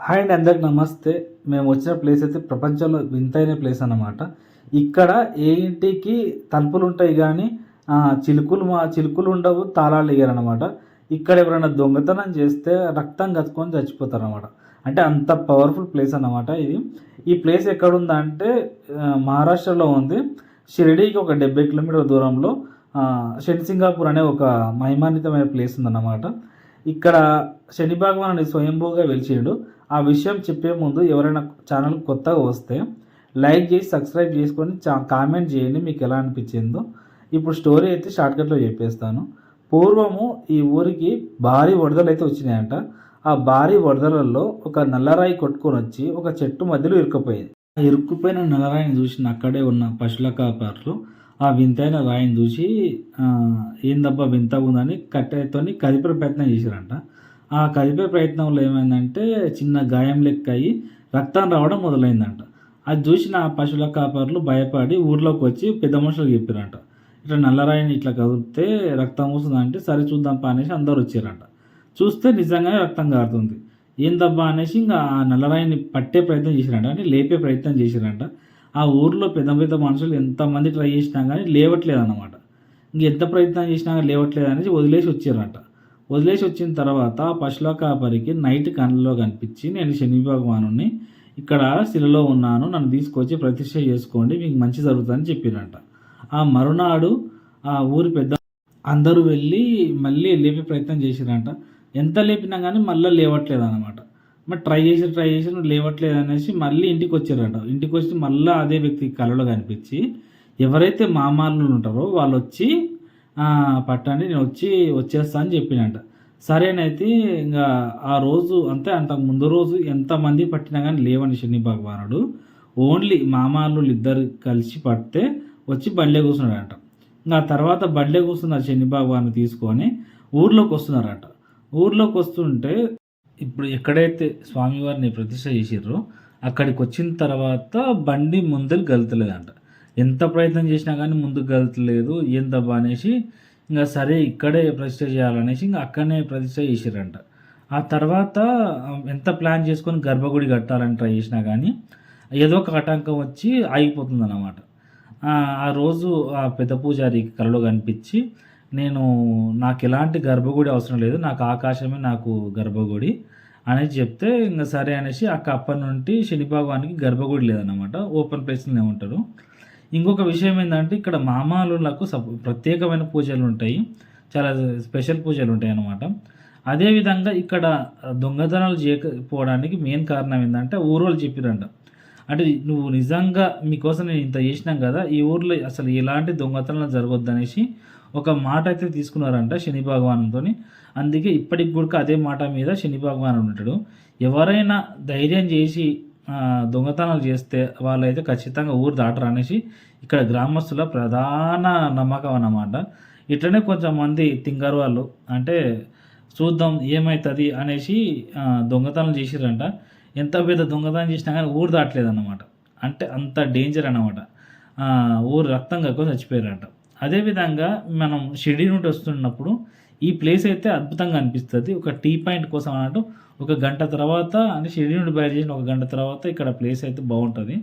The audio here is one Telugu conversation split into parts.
హాయ్ అండి అందరికి నమస్తే. మేము వచ్చిన ప్లేస్ అయితే ప్రపంచంలో వింతైన ప్లేస్ అన్నమాట. ఇక్కడ ఏ ఇంటికి తలుపులు ఉంటాయి కానీ చిలుకులు మా చిలుకులు ఉండవు తాళాలు ఇయ్యరు ఇక్కడ ఎవరైనా దొంగతనం చేస్తే రక్తం కత్తుకొని చచ్చిపోతారు అనమాట అంటే అంత పవర్ఫుల్ ప్లేస్ అన్నమాట ఇది. ఈ ప్లేస్ ఎక్కడుందంటే మహారాష్ట్రలో ఉంది. షిరిడీకి ఒక డెబ్బై కిలోమీటర్ల దూరంలో ఆ, సింగాపూర్ అనే ఒక మహిమాన్వితమైన ప్లేస్ ఉందన్నమాట. ఇక్కడ శని భగవానుని స్వయంభూగా వెలిచిండు. ఆ విషయం చెప్పే ముందు ఎవరైనా ఛానల్ కొత్తగా వస్తే లైక్ చేసి సబ్స్క్రైబ్ చేసుకొని చా కామెంట్ చేయండి మీకు ఎలా అనిపించిందో. ఇప్పుడు స్టోరీ అయితే షార్ట్కట్లో చెప్పేస్తాను. పూర్వము ఈ ఊరికి భారీ వరదలు అయితే వచ్చినాయంట. ఆ భారీ వరదలలో ఒక నల్లరాయి కొట్టుకొని వచ్చి ఒక చెట్టు మధ్యలో ఇరుక్కుపోయింది. ఆ ఇరుక్కుపోయిన నల్లరాయిని చూసిన అక్కడే ఉన్న పశువుల కాపర్లు ఆ వింతైన రాయిని చూసి ఏందబ్బా వింతగా ఉందని కట్టెతోని కదిపే ప్రయత్నం చేశారంట. ఆ కదిపే ప్రయత్నంలో ఏమైందంటే చిన్న గాయం లెక్క అయ్యి రక్తం రావడం మొదలైందంట. అది చూసిన ఆ పశువుల కాపర్లు భయపడి ఊర్లోకి వచ్చి పెద్ద మనుషులకు చెప్పారంట. ఇట్లా నల్లరాయిని ఇట్లా కదిపితే రక్తం వస్తుందంటే సరే చూద్దాం పా అనేసి అందరు వచ్చారంట. చూస్తే నిజంగానే రక్తం కారుతుంది ఏందబ్బా అనేసి ఇంకా ఆ నల్లరాయిని పట్టే ప్రయత్నం చేశారంట. అంటే లేపే ప్రయత్నం చేశారంట. ఆ ఊర్లో పెద్ద పెద్ద మనుషులు ఎంతమంది ట్రై చేసినా కానీ లేవట్లేదు అనమాట ఇంకెంత ప్రయత్నం చేసినా లేవట్లేదు అనేసి వదిలేసి వచ్చారంట. వదిలేసి వచ్చిన తర్వాత ఆ నైట్ కళ్ళలో కనిపించి నేను శని భగవానుని ఇక్కడ శిలలో ఉన్నాను నన్ను తీసుకొచ్చి ప్రతిష్ట చేసుకోండి మీకు మంచి జరుగుతుందని చెప్పారంట. ఆ మరునాడు ఆ ఊరి పెద్ద అందరూ వెళ్ళి మళ్ళీ లేపే ప్రయత్నం చేసిరంట. ఎంత లేపినా కానీ మళ్ళీ లేవట్లేదు అనమాట మరి ట్రై చేసి ట్రై చేసి లేవట్లేదు అనేసి మళ్ళీ ఇంటికి వచ్చారంట. ఇంటికి వచ్చి మళ్ళీ అదే వ్యక్తి కళలో కనిపించి ఎవరైతే మామాలు ఉంటారో వాళ్ళు వచ్చి పట్టండి నేను వచ్చి వచ్చేస్తా అని చెప్పినంట. సరేనైతే ఇంకా ఆ రోజు అంతే అంతకు ముందు రోజు ఎంతమంది పట్టినా కానీ లేవని శని భగవానుడు. ఓన్లీ మామాలు ఇద్దరు కలిసి పడితే వచ్చి బండ్లే కూర్చున్నాడంట. ఇంకా తర్వాత బండ్లే కూర్చున్న శని భగవాన్ని తీసుకొని ఊర్లోకి వస్తున్నారట. ఊర్లోకి వస్తుంటే ఇప్పుడు ఎక్కడైతే స్వామివారిని ప్రతిష్ట చేసిర్రో అక్కడికి వచ్చిన తర్వాత బండి ముందరు గలతలేదంట. ఎంత ప్రయత్నం చేసినా కానీ ముందుకు గలుతలేదు ఏం అనేసి ఇంకా సరే ఇక్కడే ప్రతిష్ట చేయాలనేసి ఇంకా అక్కడనే ప్రతిష్ట చేసిరంట. ఆ తర్వాత ఎంత ప్లాన్ చేసుకొని గర్భగుడి కట్టాలని ట్రై చేసినా కానీ ఏదో ఒక ఆటంకం వచ్చి ఆగిపోతుంది అన్నమాట ఆ రోజు ఆ పెద్ద పూజారి కలలో కనిపించి నేను నాకు ఎలాంటి గర్భగుడి అవసరం లేదు నాకు ఆకాశమే నాకు గర్భగుడి అనేసి చెప్తే ఇంకా సరే అనేసి ఆ అప్పటి నుండి శని భగవానికి గర్భగుడి లేదన్నమాట. ఓపెన్ ప్లేస్లోనే ఉంటారు ఇంకొక విషయం ఏంటంటే ఇక్కడ మామాలులకు సప ప్రత్యేకమైన పూజలు ఉంటాయి. చాలా స్పెషల్ పూజలు ఉంటాయి అన్నమాట. అదేవిధంగా ఇక్కడ దొంగతనాలు చేయకపోవడానికి మెయిన్ కారణం ఏంటంటే ఊరోళ్ళు చెప్పిరంట. అంటే నువ్వు నిజంగా మీకోసం నేను ఇంత చేసినాం కదా ఈ ఊర్లో అసలు ఎలాంటి దొంగతనాలు జరగొద్దు అనేసి ఒక మాట అయితే తీసుకున్నారంట శని భగవానంతో అందుకే ఇప్పటికి కూడా అదే మాట మీద శని భగవాను ఉంటాడు. ఎవరైనా ధైర్యం చేసి దొంగతనాలు చేస్తే వాళ్ళైతే ఖచ్చితంగా ఊరు దాటరు అనేసి ఇక్కడ గ్రామస్తుల ప్రధాన నమ్మకం అన్నమాట. ఇట్లనే కొంచెం మంది తింగారు వాళ్ళు అంటే చూద్దాం ఏమవుతుంది అనేసి దొంగతనం చేసిరంట ఎంత పెద్ద దొంగతనం చేసినా కానీ ఊరు దాటలేదు అన్నమాట అంటే అంత డేంజర్ అన్నమాట. ఊరు రక్తం కక్కువ చచ్చిపోయారంట అదేవిధంగా మనం షిరిడి నుండి వస్తున్నప్పుడు ఈ ప్లేస్ అయితే అద్భుతంగా అనిపిస్తుంది. ఒక టీ పాయింట్ కోసం అన్నట్టు ఒక గంట తర్వాత అంటే షిరిడి నుండి బయలుదేరిన ఒక గంట తర్వాత ఇక్కడ ప్లేస్ అయితే బాగుంటుంది.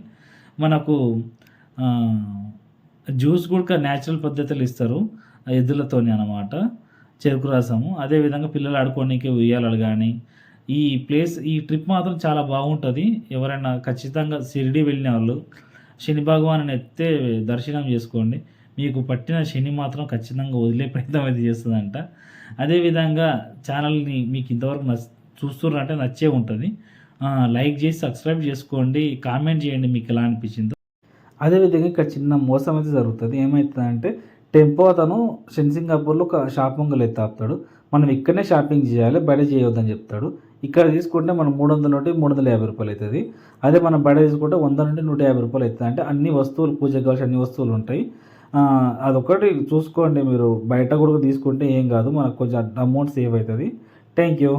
మనకు జ్యూస్ కూడా న్యాచురల్ పద్ధతులు ఇస్తారు. ఆ ఎద్దులతోని అన్నమాట. చెరుకు రసము. అదేవిధంగా పిల్లలు ఆడుకోవడానికి ఉయ్యాలలు కానీ ఈ ప్లేస్ ఈ ట్రిప్ మాత్రం చాలా బాగుంటుంది. ఎవరైనా ఖచ్చితంగా షిరిడి వెళ్ళిన వాళ్ళు శని భగవాను ఎత్తే దర్శనం చేసుకోండి. మీకు పట్టిన శని మాత్రం ఖచ్చితంగా వదిలే ప్రయత్నం అయితే చేస్తుందంట. అదేవిధంగా ఛానల్ని మీకు ఇంతవరకు నచ్ చూస్తున్నారంటే నచ్చే ఉంటుంది. లైక్ చేసి సబ్స్క్రైబ్ చేసుకోండి. కామెంట్ చేయండి మీకు ఎలా అనిపించిందో. అదేవిధంగా ఇక్కడ చిన్న మోసం అయితే జరుగుతుంది. ఏమవుతుందంటే టెంపో అతను శని ఒక షాపింగ్ అయితే ఆపుతాడు మనం ఇక్కడనే షాపింగ్ చేయాలి బయట చేయొద్దని చెప్తాడు. ఇక్కడ తీసుకుంటే మనం మూడు వందల నుండి మూడు వందల యాభై రూపాయలు అవుతుంది. అదే మనం బయట తీసుకుంటే వంద నుండి నూట యాభై రూపాయలు అవుతుంది. అంటే అన్ని వస్తువులు పూజకు కావాల్సిన అన్ని వస్తువులు ఉంటాయి. అదొకటి చూసుకోండి మీరు. బయట కూడా తీసుకుంటే ఏం కాదు. మనకు కొంచెం అమౌంట్ సేవ్ అవుతుంది. Thank you